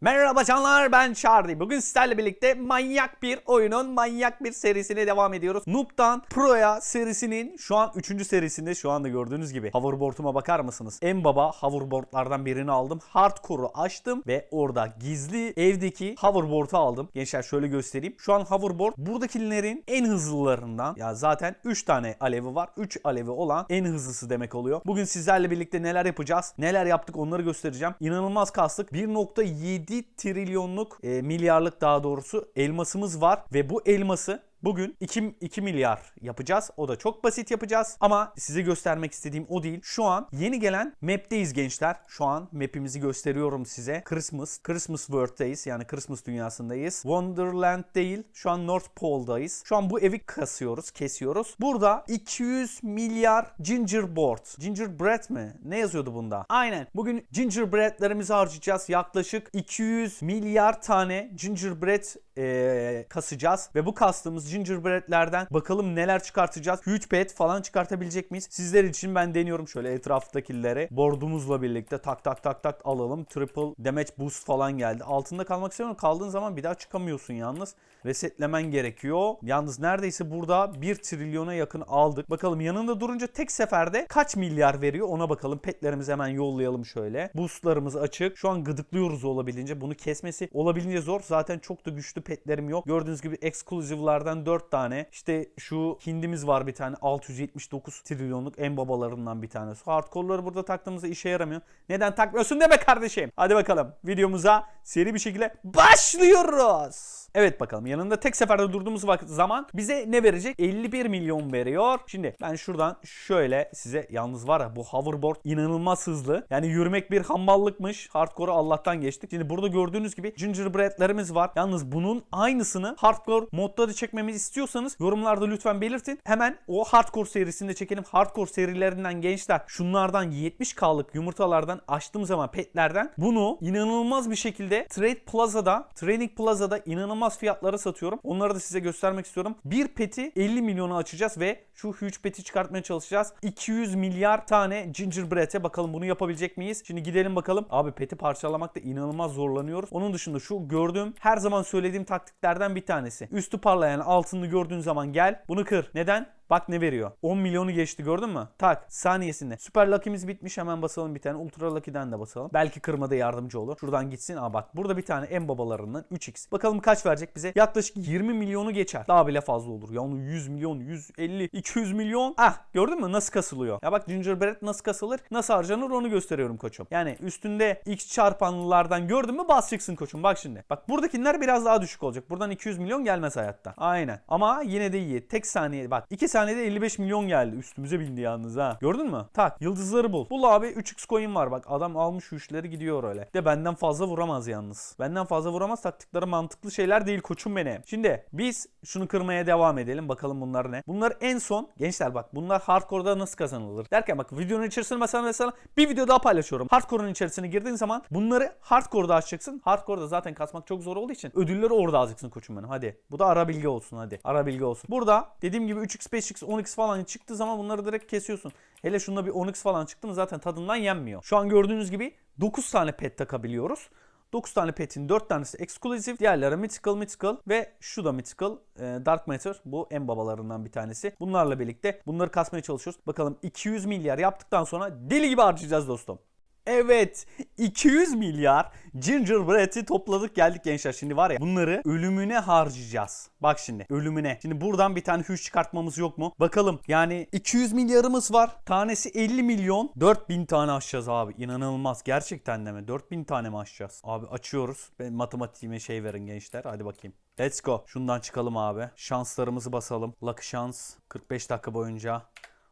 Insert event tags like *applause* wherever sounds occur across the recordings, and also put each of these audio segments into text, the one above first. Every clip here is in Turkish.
Merhaba canlar ben Charlie. Bugün sizlerle birlikte manyak bir oyunun manyak bir serisine devam ediyoruz. Noob'dan Pro'ya serisinin şu an 3. serisinde şu anda gördüğünüz gibi hoverboard'uma bakar mısınız? En baba hoverboard'lardan birini aldım. Hardcore'u açtım ve orada gizli evdeki hoverboard'u aldım. Gençler şöyle göstereyim. Şu an hoverboard buradakilerin en hızlılarından. Ya zaten 3 tane alevi var. 3 alevi olan en hızlısı demek oluyor. Bugün sizlerle birlikte neler yapacağız? Neler yaptık onları göstereceğim. İnanılmaz kastık. 1.7 trilyonluk e, milyarlık daha doğrusu elmasımız var. Ve bu elması Bugün 2, 2 milyar yapacağız. O da çok basit yapacağız. Ama size göstermek istediğim o değil. Şu an yeni gelen map'teyiz gençler. Şu an map'imizi gösteriyorum size. Christmas. Christmas World'dayız. Yani Christmas dünyasındayız. Wonderland değil. Şu an North Pole'dayız. Şu an bu evi kasıyoruz, kesiyoruz. Burada 200 milyar gingerboard. Gingerbread mi? Ne yazıyordu bunda? Aynen. Bugün gingerbread'lerimizi harcayacağız. Yaklaşık 200 milyar tane gingerbread eee, kasacağız. Ve bu kastığımız gingerbread'lerden bakalım neler çıkartacağız. Huge pet falan çıkartabilecek miyiz? Sizler için ben deniyorum şöyle etraftakileri. Board'umuzla birlikte tak tak tak tak alalım. Triple damage boost falan geldi. Altında kalmak istemiyorum. Kaldığın zaman bir daha çıkamıyorsun yalnız. Resetlemen gerekiyor. Yalnız neredeyse burada 1 trilyona yakın aldık. Bakalım yanında durunca tek seferde kaç milyar veriyor ona bakalım. Petlerimizi hemen yollayalım şöyle. Boostlarımız açık. Şu an gıdıklıyoruz olabildiğince. Bunu kesmesi olabildiğince zor. Zaten çok da güçlü petlerim yok. Gördüğünüz gibi exclusive'lardan 4 tane. İşte şu hindimiz var bir tane. 679 trilyonluk en babalarından bir tanesi. Hardcore'ları burada taktığımızda işe yaramıyor. Neden takmıyorsun deme kardeşim. Hadi bakalım videomuza seri bir şekilde başlıyoruz. Evet bakalım yanında tek seferde durduğumuz zaman bize ne verecek? 51 milyon veriyor. Şimdi ben şuradan şöyle size yalnız var ya bu hoverboard inanılmaz hızlı. Yani yürümek bir hamballıkmış. Hardcore'u Allah'tan geçtik. Şimdi burada gördüğünüz gibi gingerbread'lerimiz var. Yalnız bunun aynısını hardcore modda da çekmemizi istiyorsanız yorumlarda lütfen belirtin. Hemen o hardcore serisinde çekelim. Hardcore serilerinden gençler şunlardan 70k'lık yumurtalardan açtığım zaman petlerden bunu inanılmaz bir şekilde Trade Plaza'da, Training Plaza'da inanılmaz fiyatlara satıyorum. Onları da size göstermek istiyorum. Bir peti 50 milyona açacağız ve şu huge peti çıkartmaya çalışacağız. 200 milyar tane gingerbread'e bakalım bunu yapabilecek miyiz? Şimdi gidelim bakalım. Abi peti parçalamakta inanılmaz zorlanıyoruz. Onun dışında şu gördüğüm her zaman söylediğim taktiklerden bir tanesi. Üstü parlayan altını gördüğün zaman gel bunu kır. Neden? Bak ne veriyor. 10 milyonu geçti gördün mü? Tak saniyesinde. Süper Lucky'miz bitmiş hemen basalım bir tane. Ultra Lucky'den de basalım. Belki kırmada yardımcı olur. Şuradan gitsin. Aa bak burada bir tane en babalarından 3x. Bakalım kaç verecek bize? Yaklaşık 20 milyonu geçer. Daha bile fazla olur. Ya onu 100 milyon, 150, 200 milyon. Ah gördün mü nasıl kasılıyor? Ya bak Gingerbread nasıl kasılır? Nasıl harcanır onu gösteriyorum koçum. Yani üstünde x çarpanlılardan gördün mü basacaksın koçum. Bak şimdi. Bak buradakiler biraz daha düşük olacak. Buradan 200 milyon gelmez hayatta. Aynen. Ama yine de iyi. Tek saniye bak. 2 saniyede 55 milyon geldi. Üstümüze bindi yalnız ha. Gördün mü? Tak. Yıldızları bul. Bul abi 3x coin var bak. Adam almış üçleri gidiyor öyle. De benden fazla vuramaz yalnız. Benden fazla vuramaz. Taktikleri mantıklı şeyler değil koçum benim. Şimdi biz şunu kırmaya devam edelim. Bakalım bunlar ne? Bunlar en son. Gençler bak bunlar hardcore'da nasıl kazanılır? Derken bak videonun içerisinde mesela mesela bir video daha paylaşıyorum. Hardcore'un içerisine girdiğin zaman bunları hardcore'da açacaksın. Hardcore'da zaten kasmak çok zor olduğu için ödülleri orada alacaksın koçum benim. Hadi. Bu da ara bilgi olsun hadi. Ara bilgi olsun. Burada dediğim gibi 3x, 5x, 10x falan çıktığı zaman bunları direkt kesiyorsun. Hele şunda bir 10x falan çıktı mı zaten tadından yenmiyor. Şu an gördüğünüz gibi 9 tane pet takabiliyoruz. 9 tane petin 4 tanesi exclusive, diğerleri mythical mythical ve şu da mythical e, dark matter bu en babalarından bir tanesi. Bunlarla birlikte bunları kasmaya çalışıyoruz. Bakalım 200 milyar yaptıktan sonra deli gibi harcayacağız dostum. Evet 200 milyar gingerbread'i topladık geldik gençler. Şimdi var ya bunları ölümüne harcayacağız. Bak şimdi ölümüne. Şimdi buradan bir tane huge çıkartmamız yok mu? Bakalım yani 200 milyarımız var. Tanesi 50 milyon. 4000 tane açacağız abi. İnanılmaz. Gerçekten de mi? 4000 tane mi açacağız? Abi açıyoruz. Ben matematiğime şey verin gençler. Hadi bakayım. Let's go. Şundan çıkalım abi. Şanslarımızı basalım. Lucky şans 45 dakika boyunca.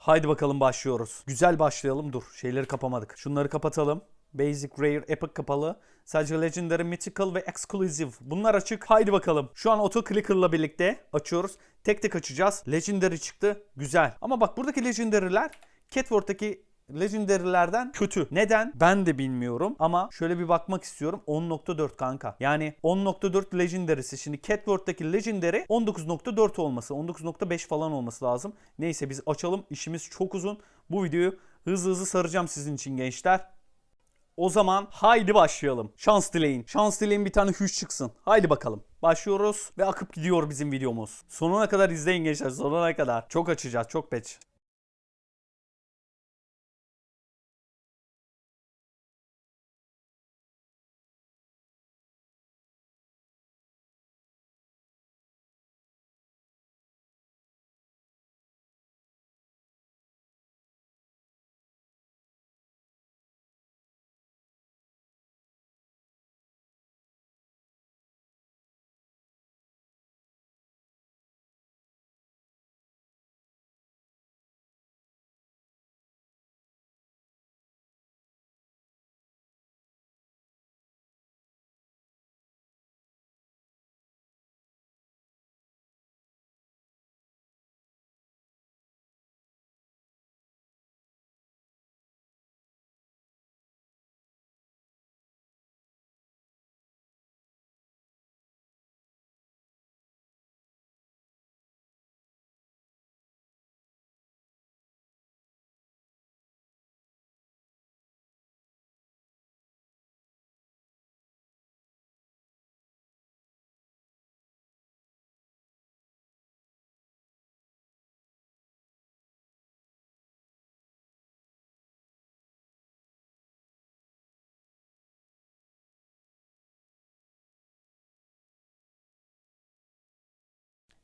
Haydi bakalım başlıyoruz. Güzel başlayalım. Dur şeyleri kapamadık. Şunları kapatalım. Basic, Rare, Epic kapalı. Sadece Legendary, Mythical ve Exclusive. Bunlar açık. Haydi bakalım. Şu an Auto Clicker'la birlikte açıyoruz. Tek tek açacağız. Legendary çıktı. Güzel. Ama bak buradaki Legendary'ler Catworth'taki Legendary'lerden kötü. Neden? Ben de bilmiyorum ama şöyle bir bakmak istiyorum. 10.4 kanka. Yani 10.4 Legendary'si. Şimdi Catworth'taki Legendary 19.4 olması. 19.5 falan olması lazım. Neyse biz açalım. İşimiz çok uzun. Bu videoyu hızlı hızlı saracağım sizin için gençler. O zaman haydi başlayalım. Şans dileyin. Şans dileyin bir tane hüş çıksın. Haydi bakalım. Başlıyoruz ve akıp gidiyor bizim videomuz. Sonuna kadar izleyin gençler. Sonuna kadar. Çok açacağız. Çok peç.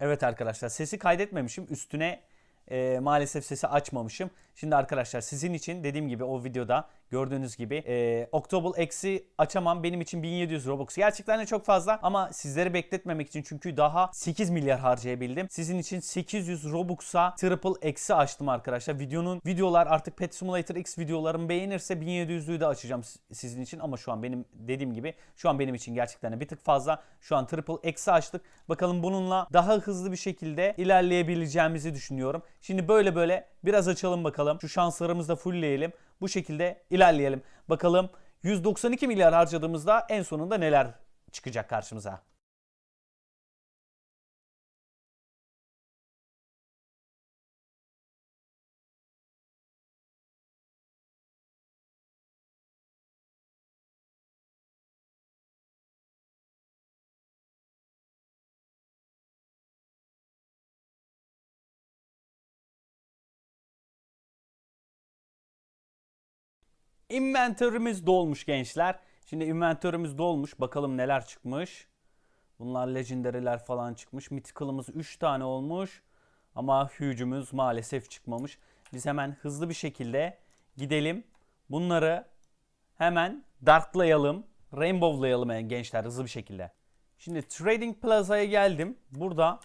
Evet arkadaşlar sesi kaydetmemişim. Üstüne e, maalesef sesi açmamışım. Şimdi arkadaşlar sizin için dediğim gibi o videoda gördüğünüz gibi e, Octobal X'i açamam. Benim için 1700 Robux gerçekten de çok fazla ama sizleri bekletmemek için çünkü daha 8 milyar harcayabildim. Sizin için 800 Robux'a Triple X'i açtım arkadaşlar. Videonun videolar artık Pet Simulator X videolarımı beğenirse 1700'lüğü de açacağım sizin için ama şu an benim dediğim gibi şu an benim için gerçekten de bir tık fazla. Şu an Triple X'i açtık. Bakalım bununla daha hızlı bir şekilde ilerleyebileceğimizi düşünüyorum. Şimdi böyle böyle biraz açalım bakalım. Şu şanslarımızı da fullleyelim. Bu şekilde ilerleyelim. Bakalım 192 milyar harcadığımızda en sonunda neler çıkacak karşımıza. Inventörümüz dolmuş gençler. Şimdi inventörümüz dolmuş. Bakalım neler çıkmış. Bunlar legendary'ler falan çıkmış. Mythical'ımız 3 tane olmuş. Ama huge'ümüz maalesef çıkmamış. Biz hemen hızlı bir şekilde gidelim. Bunları hemen darklayalım. Rainbow'layalım yani gençler hızlı bir şekilde. Şimdi Trading Plaza'ya geldim. Burada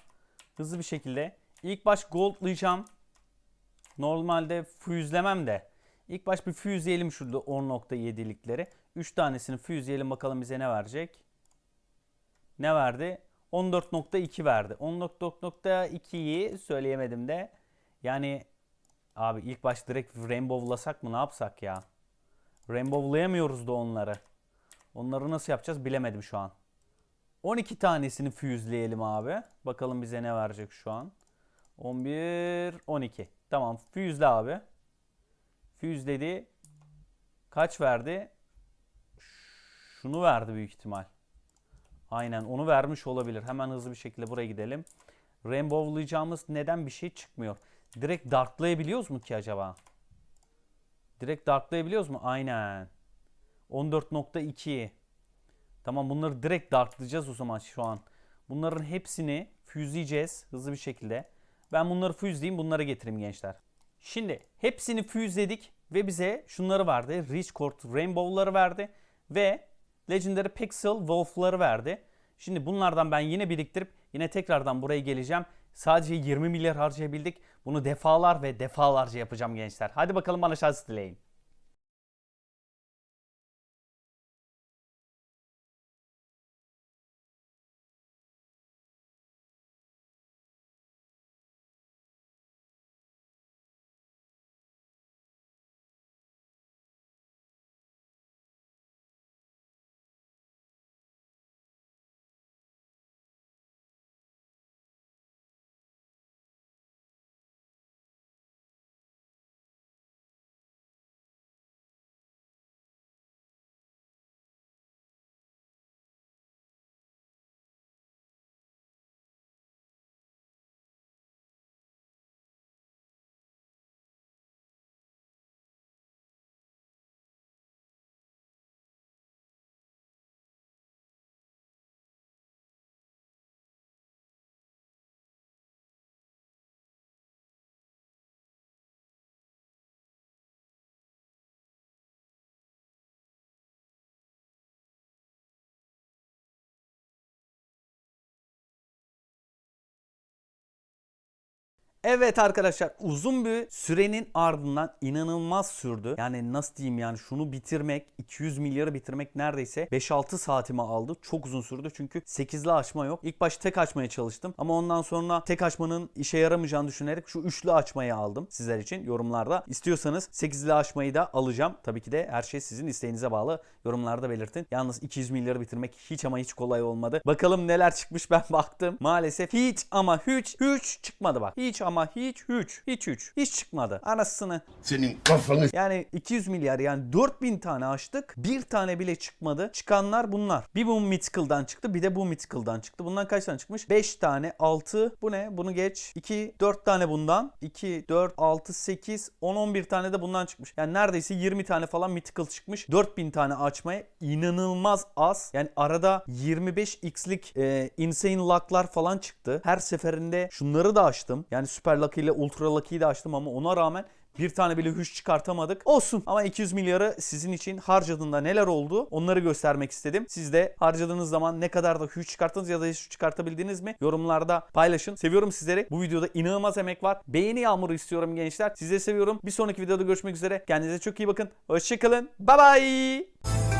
hızlı bir şekilde ilk baş goldlayacağım. Normalde füzlemem de İlk baş bir füzeyelim şurada 10.7'likleri. 3 tanesini füzeyelim bakalım bize ne verecek. Ne verdi? 14.2 verdi. 14.2'yi söyleyemedim de. Yani abi ilk baş direkt rainbow'lasak mı ne yapsak ya? Rainbow'layamıyoruz da onları. Onları nasıl yapacağız bilemedim şu an. 12 tanesini füzleyelim abi. Bakalım bize ne verecek şu an. 11, 12. Tamam füzle abi. Fuse dedi. Kaç verdi? Şunu verdi büyük ihtimal. Aynen onu vermiş olabilir. Hemen hızlı bir şekilde buraya gidelim. Rainbow'layacağımız neden bir şey çıkmıyor? Direkt dartlayabiliyoruz mu ki acaba? Direkt dartlayabiliyoruz mu? Aynen. 14.2 Tamam bunları direkt dartlayacağız o zaman şu an. Bunların hepsini füzleyeceğiz hızlı bir şekilde. Ben bunları füzleyeyim bunları getireyim gençler. Şimdi hepsini füzledik ve bize şunları verdi. Rich Court Rainbow'ları verdi ve Legendary Pixel Wolf'ları verdi. Şimdi bunlardan ben yine biriktirip yine tekrardan buraya geleceğim. Sadece 20 milyar harcayabildik. Bunu defalar ve defalarca yapacağım gençler. Hadi bakalım bana şans dileyin. Evet arkadaşlar uzun bir sürenin ardından inanılmaz sürdü. Yani nasıl diyeyim yani şunu bitirmek 200 milyarı bitirmek neredeyse 5-6 saatimi aldı. Çok uzun sürdü çünkü 8'li açma yok. İlk başta tek açmaya çalıştım ama ondan sonra tek açmanın işe yaramayacağını düşünerek şu üçlü açmayı aldım sizler için yorumlarda. İstiyorsanız 8'li açmayı da alacağım. Tabii ki de her şey sizin isteğinize bağlı. Yorumlarda belirtin. Yalnız 200 milyarı bitirmek hiç ama hiç kolay olmadı. Bakalım neler çıkmış ben *laughs* baktım. Maalesef hiç ama hiç hiç çıkmadı bak. Hiç ama hiç hiç hiç hiç hiç çıkmadı. Anasını. Senin kafanı Yani 200 milyar yani 4000 tane açtık. Bir tane bile çıkmadı. Çıkanlar bunlar. Bir bu Mythical'dan çıktı bir de bu Mythical'dan çıktı. Bundan kaç tane çıkmış? 5 tane 6 bu ne? Bunu geç. 2 4 tane bundan. 2 4 6 8 10 11 tane de bundan çıkmış. Yani neredeyse 20 tane falan Mythical çıkmış. 4000 tane açmaya inanılmaz az. Yani arada 25x'lik e, insane luck'lar falan çıktı. Her seferinde şunları da açtım. Yani Super Lucky ile Ultra Lucky'yi de açtım ama ona rağmen bir tane bile hüş çıkartamadık. Olsun ama 200 milyarı sizin için harcadığında neler oldu onları göstermek istedim. Siz de harcadığınız zaman ne kadar da hüş çıkarttınız ya da hiç çıkartabildiniz mi? Yorumlarda paylaşın. Seviyorum sizleri. Bu videoda inanılmaz emek var. Beğeni yağmuru istiyorum gençler. Sizi seviyorum. Bir sonraki videoda görüşmek üzere. Kendinize çok iyi bakın. Hoşçakalın. Bye bye.